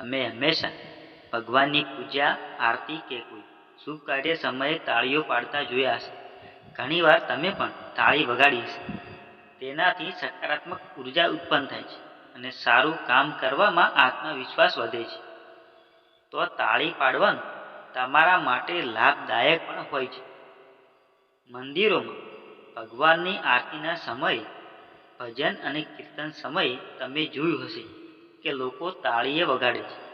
અમે હંમેશા ભગવાનની પૂજા, આરતી કે કોઈ શુભ કાર્ય સમયે તાળીઓ પાડતા જોયા હશે. ઘણીવાર તમે પણ તાળી વગાડી હશે. તેનાથી સકારાત્મક ઊર્જા ઉત્પન્ન થાય છે અને સારું કામ કરવામાં આત્મવિશ્વાસ વધે છે. તો તાળી પાડવાનું તમારા માટે લાભદાયક પણ હોય છે. મંદિરોમાં ભગવાનની આરતીના સમયે ભજન અને કીર્તન સમયે તમે જોયું હશે. કે લોકો તાળીએ વગાડે છે.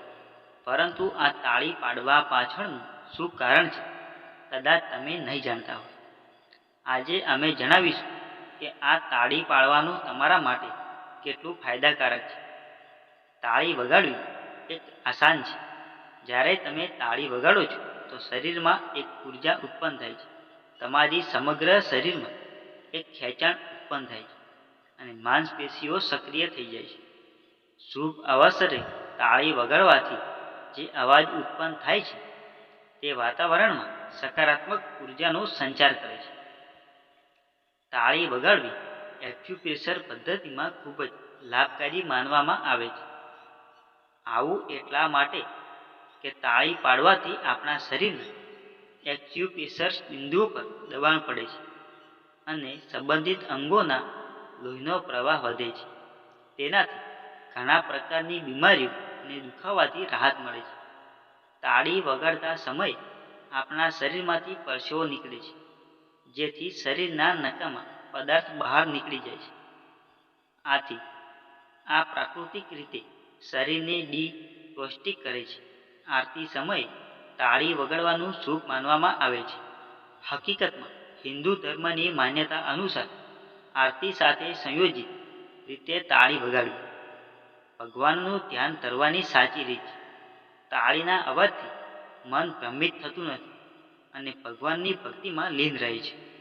પરંતુ આ તાળી પાડવા પાછળનું શું કારણ છે? કદાચ તમે નહીં જાણતા હો. આજે અમે જણાવીશું કે આ તાળી પાડવાનું તમારા માટે કેટલું ફાયદાકારક છે. તાળી વગાડવી એક આસાન છે. જ્યારે તમે તાળી વગાડો છો, તો શરીરમાં એક ઊર્જા ઉત્પન્ન થાય છે. તમારી સમગ્ર શરીરમાં એક ખેંચાણ ઉત્પન્ન થાય છે અને માંસપેશીઓ સક્રિય થઈ જાય છે. શુભ અવસરે તાળી વગાડવાથી જે અવાજ ઉત્પન્ન થાય છે, તે વાતાવરણમાં સકારાત્મક ઉર્જાનો સંચાર કરે છે. તાળી વગાડવી એક્યુપ્રેશર પદ્ધતિમાં ખૂબ જ લાભકારી માનવામાં આવે છે. આવું એટલા માટે કે તાળી પાડવાથી આપણા શરીરના એક્યુપ્રેશર બિંદુઓ પર દબાણ પડે છે અને સંબંધિત અંગોના લોહીનો પ્રવાહ વધે છે. તેનાથી ઘણા પ્રકારની બીમારીઓ અને દુખાવાથી રાહત મળે છે. તાળી વગાડતા સમયે આપણા શરીરમાંથી પરસેવો નીકળે છે, જેથી શરીરના નકામા પદાર્થ બહાર નીકળી જાય છે. આથી આ પ્રાકૃતિક રીતે શરીરને ડી પૌષ્ટિક કરે છે. આરતી સમયે તાળી વગાડવાનું શુભ માનવામાં આવે છે. હકીકતમાં, હિન્દુ ધર્મની માન્યતા અનુસાર આરતી સાથે સંયોજિત રીતે તાળી વગાડવી. ભગવાનનું ધ્યાન ધરવાની સાચી રીત છે. તાળીના અવાજથી મન ભ્રમિત થતું નથી અને ભગવાનની ભક્તિમાં લીન રહે છે.